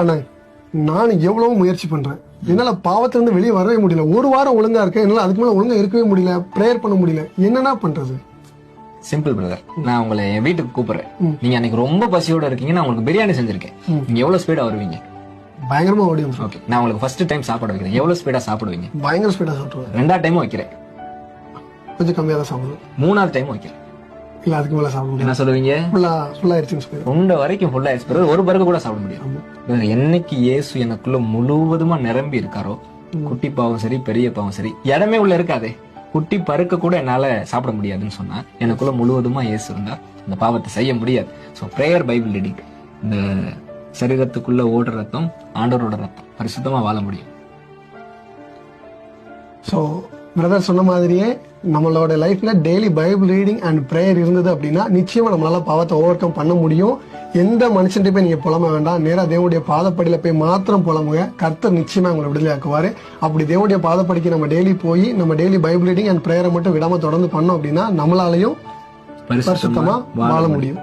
அண்ணா நான் எவ்வளவோ முயற்சி பண்றேன். என்னால பாவத்துல இருந்து வெளியே வரவே முடியல. ஒரு வாரம் ஒழுங்கா இருக்கேன். என்னால அதுக்கு மேல ஒழுங்கா இருக்கவே முடியல. ப்ரேயர் பண்ண முடியல. என்னன்னா பண்றது? சிம்பிள் பிரதர் நான் உங்களை என் வீட்டுக்கு கூப்பிடுறேன். நீங்க அன்னைக்கு ரொம்ப பசியோட இருக்கீங்க. நான் உங்களுக்கு பிரியாணி செஞ்சிருக்கேன். நீங்க எவ்வளவு ஸ்பீடா வருவீங்க? பயங்கரமா ஓடியும் ஓகே நான் உங்களுக்கு ஃபர்ஸ்ட் டைம் சாப்பாடு வைக்கிறேன். எவ்வளவு ஸ்பீடா சாப்பிடுவீங்க? பயங்கர ஸ்பீடா சாப்பிடுவேன் ரெண்டாவது டைமும் வைக்கிறேன். கொஞ்சம் கம்மியா தான் சாப்பிடுவேன். மூணாவது டைம் வைக்கிறேன். இல்ல அதுக்கு மேல சாப்பிட முடியாது. என்ன சொல்லுவீங்க? ஃபுல்லா ஃபுல்லா ஆயிடுச்சுன்னு சொல்லி உண்ட வரைக்கும் ஃபுல்லா ஆயிடுச்சு ஒரு பருக்க கூட சாப்பிட முடியும் என்னைக்கு இயேசு எனக்குள்ள முழுவதுமா நிரம்பி இருக்காரோ குட்டி பாவம் சரி பெரிய பாவம் சரி இடமே உள்ள இருக்காதே. குட்டி பருக்க கூட என்னால சாப்பிட முடியாதுன்னு சொன்னா எனக்குள்ள முழுவதுமா இயேசு இருந்தா அந்த பாவத்தை செய்ய முடியாது. ஸோ பிரேயர் பைபிள் ரீடிங் இந்த சரீரத்துக்குள்ள ஓடுற ரத்தம் ஆண்டவரோட ரத்தம் பரிசுத்தமா வாழ முடியும். ஸோ பிரதர் சொன்ன மாதிரியே நம்மளோட லைஃப்ல daily Bible reading and prayer இருந்தது அப்படின்னா நிச்சயமா நம்மளால பாவத்தை ஓவர் கம் பண்ண முடியும். எந்த மனுஷன்ட்ட போய் நீங்க புலம்ப வேண்டாம். நேரா தேவனுடைய பாதப்படியில போய் மாத்திரம் புலம்புங்க. கர்த்தர் நிச்சயமா உங்களை விடுதலை ஆக்குவாரு. அப்படி தேவனுடைய பாதப்படிக்கு நம்ம டெய்லி போய் நம்ம டெய்லி பைபிள் ரீடிங் அண்ட் ப்ரேயரை மட்டும் விடாம தொடர்ந்து பண்ணோம் அப்படின்னா நம்மளாலையும் பரிசுத்தமா பரிசுத்தமா வாழ முடியும்.